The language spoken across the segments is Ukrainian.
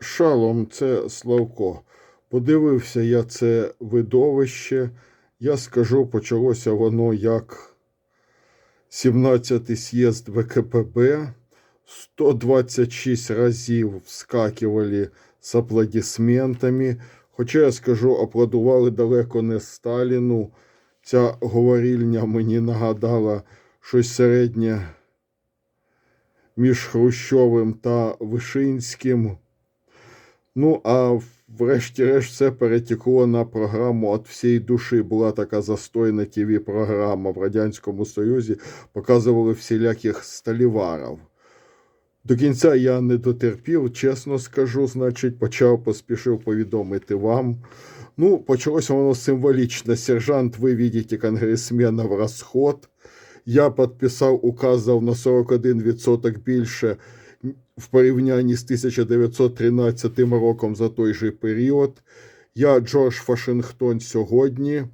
Шалом, це Славко. Подивився я це видовище. Я скажу, почалося воно як 17-й з'їзд ВКПБ. 126 разів вскакивали з аплодисментами. Хоча я скажу, аплодували далеко не Сталіну. Ця говорільня мені нагадала щось середнє між Хрущовим та Вишинським. Ну, а врешті-решт все перетекло на програму «От всієї душі. Була така застойна тв програма в Радянському Союзі. Показували всіляких сталіварів. До кінця я не дотерпів, чесно скажу, значить, почав поспішив повідомити вам. Ну, почалося воно символічно. Сержант, ви видите конгресмена в розход. Я підписав, указав на 41% більше в порівнянні з 1913 роком за той же період. Я Джордж Вашингтон сьогодні.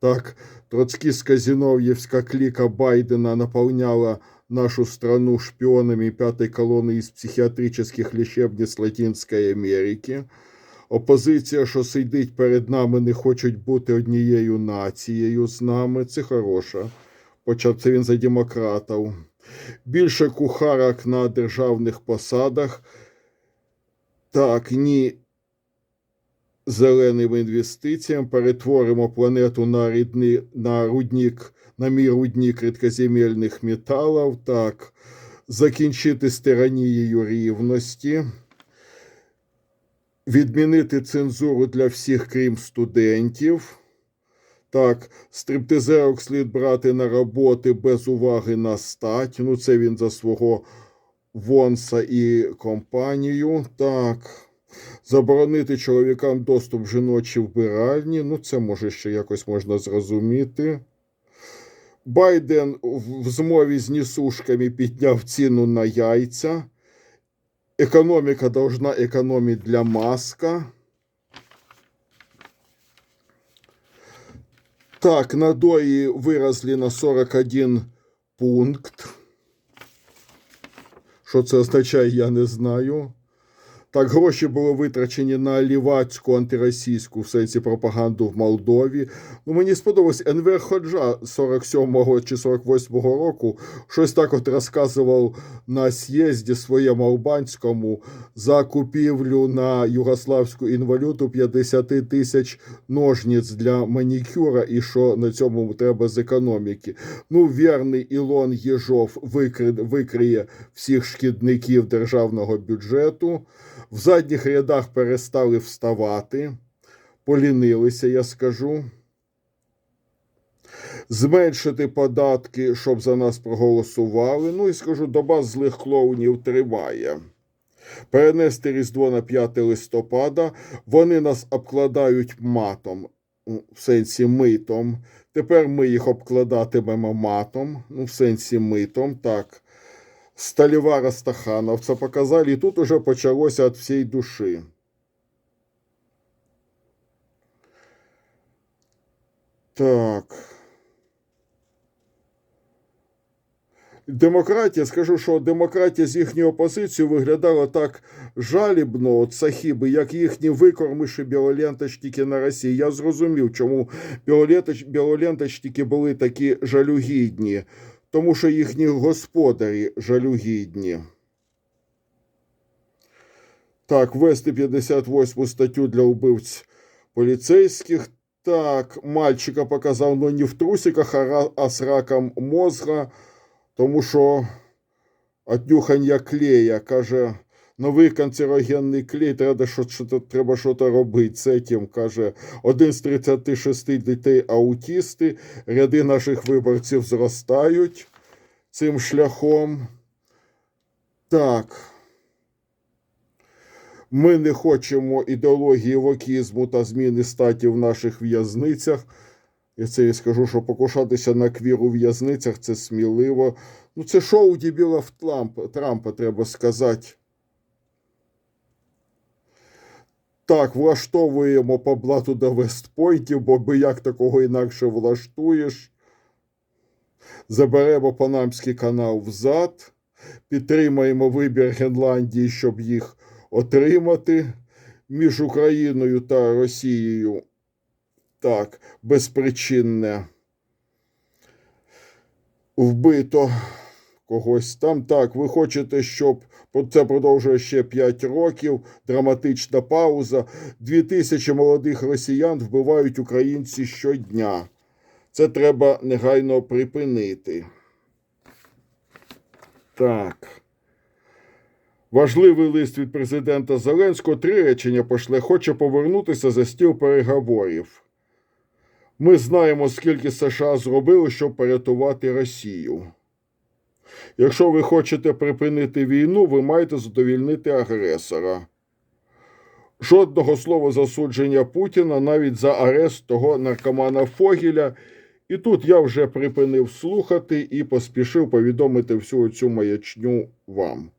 Так, троцкістська зінов'євська кліка Байдена наповняла нашу страну шпіонами п'ятої колони із психіатричних лічебниць Латинської Америки. Опозиція, що сидить перед нами, не хочуть бути однією нацією з нами. Це хороша. Почав це він за демократів. Більше кухарок на державних посадах. Так, ні зеленим інвестиціям. Перетворимо планету на, рідни, на рудник, на мій рудник рідкоземельних металів. Так, закінчити з тиранією рівності. Відмінити цензуру для всіх, крім студентів. Так, стриптизерок слід брати на роботи без уваги на стать. Ну, це він за свого Вонса і компанію. Так. Заборонити чоловікам доступ в жіночі вбиральні. Ну, це може ще якось можна зрозуміти. Байден в змові з нісушками підняв ціну на яйця. Економіка должна економити для маска. Так, надои виросли на 41 пункт. Що це означає, я не знаю. Так, гроші були витрачені на лівацьку антиросійську в сенсі пропаганду в Молдові. Ну, мені сподобалось Енвер Ходжа 47-го чи 48-го року щось так от розказував на з'їзді своєму албанському за купівлю на югославську інвалюту 50 тисяч ножниць для манікюра і що на цьому треба з економіки. Ну, вірний Ілон Єжов викри... викриє всіх шкідників державного бюджету. В задніх рядах перестали вставати, полінилися, я скажу. Зменшити податки, щоб за нас проголосували. Ну і скажу, доба злих клоунів триває. Перенести Різдво на 5 листопада. Вони нас обкладають матом, в сенсі митом. Тепер ми їх обкладатимемо матом, ну, в сенсі митом. так. Сталівара Стахановця показали, і тут уже почалося від всієї душі. Так. Демократія, скажу, що демократія з їхньої опозиції виглядала так жалібно, от сахіби, як їхні викормиші білоленточники на Росії. Я зрозумів, чому білоленточники були такі жалюгідні тому що їхні господарі жалюгідні. Так, ввести 58 статтю для убивць поліцейських. Так, мальчика показав, но не в трусиках, а з раком мозга, тому що отнюхання клея, каже, новий канцерогенний клей, треба що, що, треба щось робити з цим, каже, один з 36 дітей аутісти, ряди наших виборців зростають цим шляхом. Так. Ми не хочемо ідеології вокізму та зміни статі в наших в'язницях. Я це і скажу, що покушатися на квір у в'язницях це сміливо. Ну, це шоу дебілів Трампа, Трампа, треба сказати. Так, влаштовуємо по блату до Вестпойнтів, бо би як такого інакше влаштуєш. Заберемо Панамський канал взад, підтримаємо вибір Гренландії, щоб їх отримати між Україною та Росією так, безпричинне вбито когось там. Так, ви хочете, щоб це продовжує ще 5 років, драматична пауза. Дві тисячі молодих росіян вбивають українці щодня. Це треба негайно припинити. Так. Важливий лист від президента Зеленського. Три речення пошле. Хоче повернутися за стіл переговорів. Ми знаємо, скільки США зробили, щоб порятувати Росію. Якщо ви хочете припинити війну, ви маєте задовільнити агресора. Жодного слова засудження Путіна навіть за арест того наркомана Фогіля. І тут я вже припинив слухати і поспішив повідомити всю цю маячню вам.